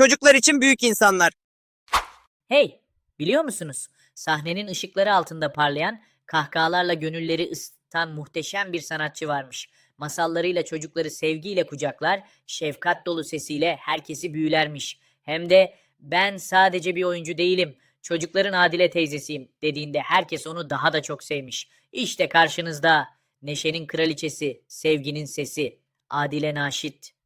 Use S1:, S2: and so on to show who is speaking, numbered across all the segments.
S1: Çocuklar için büyük insanlar.
S2: Hey, biliyor musunuz? Sahnenin ışıkları altında parlayan, kahkahalarla gönülleri ısıtan muhteşem bir sanatçı varmış. Masallarıyla çocukları sevgiyle kucaklar, şefkat dolu sesiyle herkesi büyülermiş. Hem de ben sadece bir oyuncu değilim, çocukların Adile teyzesiyim dediğinde herkes onu daha da çok sevmiş. İşte karşınızda neşenin kraliçesi, sevginin sesi, Adile Naşit.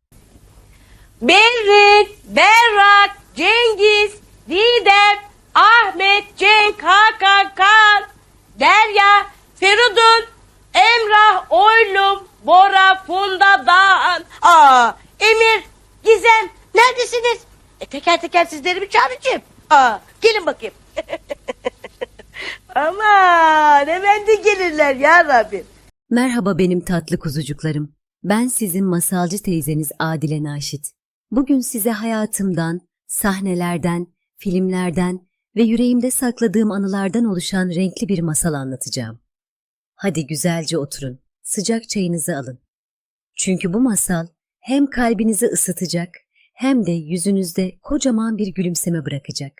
S3: Berrin, Berrak, Cengiz, Didem, Ahmet, Cenk, Hakan, Kaan, Derya, Feridun, Emrah, Oylum, Bora, Funda, Dağan, Aa, Emir, Gizem, neredesiniz? E, teker teker sizleri bir çağıracağım. Aa, gelin bakayım. Aman hemen de gelirler ya Rabbim.
S4: Merhaba benim tatlı kuzucuklarım. Ben sizin masalcı teyzeniz Adile Naşit. Bugün size hayatımdan, sahnelerden, filmlerden ve yüreğimde sakladığım anılardan oluşan renkli bir masal anlatacağım. Hadi güzelce oturun, sıcak çayınızı alın. Çünkü bu masal hem kalbinizi ısıtacak hem de yüzünüzde kocaman bir gülümseme bırakacak.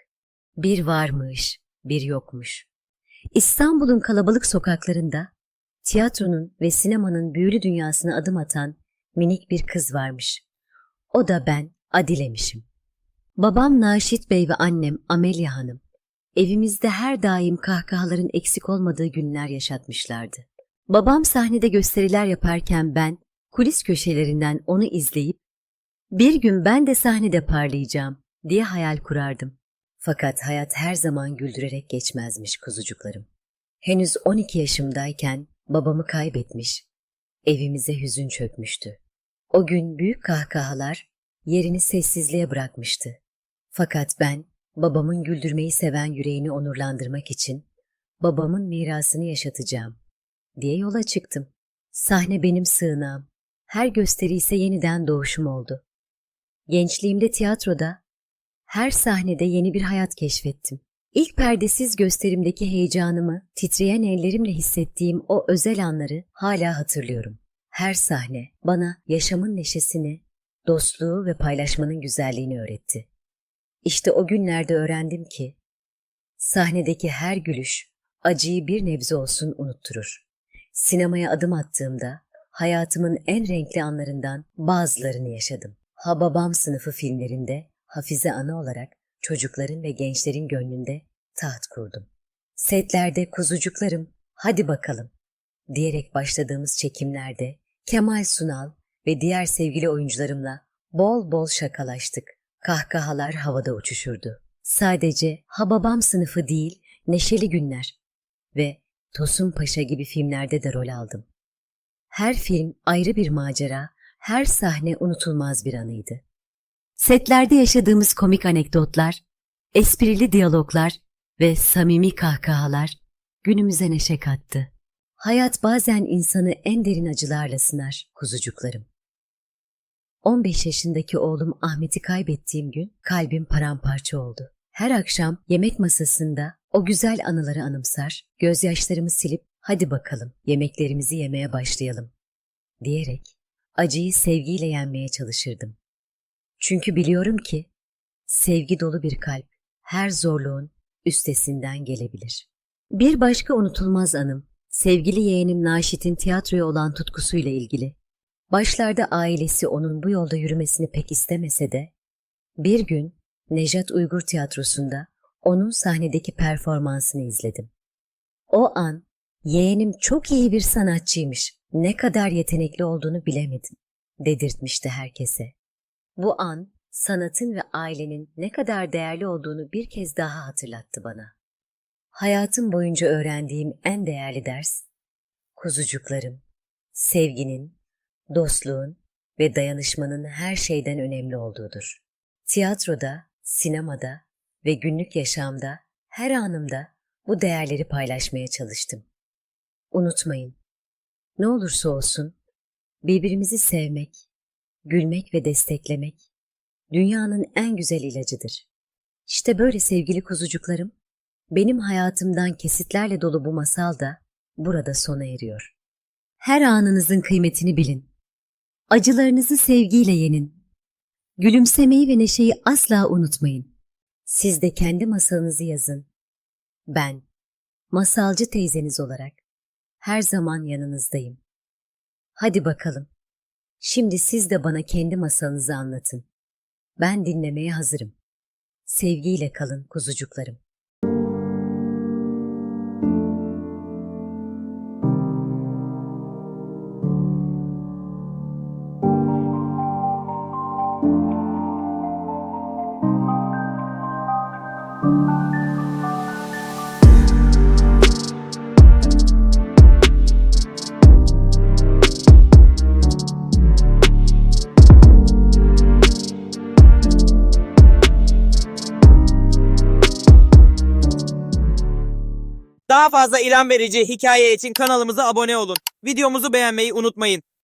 S4: Bir varmış, bir yokmuş. İstanbul'un kalabalık sokaklarında tiyatronun ve sinemanın büyülü dünyasına adım atan minik bir kız varmış. O da ben Adile'mişim. Babam Naşit Bey ve annem Amelia Hanım evimizde her daim kahkahaların eksik olmadığı günler yaşatmışlardı. Babam sahnede gösteriler yaparken ben kulis köşelerinden onu izleyip bir gün ben de sahnede parlayacağım diye hayal kurardım. Fakat hayat her zaman güldürerek geçmezmiş kuzucuklarım. Henüz 12 yaşımdayken babamı kaybetmiş, evimize hüzün çökmüştü. O gün büyük kahkahalar yerini sessizliğe bırakmıştı. Fakat ben babamın güldürmeyi seven yüreğini onurlandırmak için babamın mirasını yaşatacağım diye yola çıktım. Sahne benim sığınağım. Her gösteri ise yeniden doğuşum oldu. Gençliğimde tiyatroda her sahnede yeni bir hayat keşfettim. İlk perdesiz gösterimdeki heyecanımı, titreyen ellerimle hissettiğim o özel anları hala hatırlıyorum. Her sahne bana yaşamın neşesini, dostluğu ve paylaşmanın güzelliğini öğretti. İşte o günlerde öğrendim ki, sahnedeki her gülüş acıyı bir nebze olsun unutturur. Sinemaya adım attığımda hayatımın en renkli anlarından bazılarını yaşadım. Hababam sınıfı filmlerinde Hafize Ana olarak çocukların ve gençlerin gönlünde taht kurdum. Setlerde kuzucuklarım, hadi bakalım diyerek başladığımız çekimlerde Kemal Sunal ve diğer sevgili oyuncularımla bol bol şakalaştık. Kahkahalar havada uçuşurdu. Sadece Hababam sınıfı değil, Neşeli Günler ve Tosun Paşa gibi filmlerde de rol aldım. Her film ayrı bir macera, her sahne unutulmaz bir anıydı. Setlerde yaşadığımız komik anekdotlar, esprili diyaloglar ve samimi kahkahalar günümüze neşe kattı. Hayat bazen insanı en derin acılarla sınar kuzucuklarım. 15 yaşındaki oğlum Ahmet'i kaybettiğim gün kalbim paramparça oldu. Her akşam yemek masasında o güzel anıları anımsar, gözyaşlarımı silip hadi bakalım yemeklerimizi yemeye başlayalım diyerek acıyı sevgiyle yenmeye çalışırdım. Çünkü biliyorum ki sevgi dolu bir kalp her zorluğun üstesinden gelebilir. Bir başka unutulmaz anım sevgili yeğenim Naşit'in tiyatroya olan tutkusuyla ilgili. Başlarda ailesi onun bu yolda yürümesini pek istemese de bir gün Nejat Uygur Tiyatrosu'nda onun sahnedeki performansını izledim. O an yeğenim çok iyi bir sanatçıymış, ne kadar yetenekli olduğunu bilemedim dedirtmişti herkese. Bu an sanatın ve ailenin ne kadar değerli olduğunu bir kez daha hatırlattı bana. Hayatım boyunca öğrendiğim en değerli ders, kuzucuklarım, sevginin, dostluğun ve dayanışmanın her şeyden önemli olduğudur. Tiyatroda, sinemada ve günlük yaşamda her anımda bu değerleri paylaşmaya çalıştım. Unutmayın, ne olursa olsun birbirimizi sevmek, gülmek ve desteklemek dünyanın en güzel ilacıdır. İşte böyle sevgili kuzucuklarım, benim hayatımdan kesitlerle dolu bu masal da burada sona eriyor. Her anınızın kıymetini bilin. Acılarınızı sevgiyle yenin. Gülümsemeyi ve neşeyi asla unutmayın. Siz de kendi masalınızı yazın. Ben, masalcı teyzeniz olarak her zaman yanınızdayım. Hadi bakalım. Şimdi siz de bana kendi masalınızı anlatın. Ben dinlemeye hazırım. Sevgiyle kalın kuzucuklarım.
S1: Daha fazla ilham verici hikaye için kanalımıza abone olun. Videomuzu beğenmeyi unutmayın.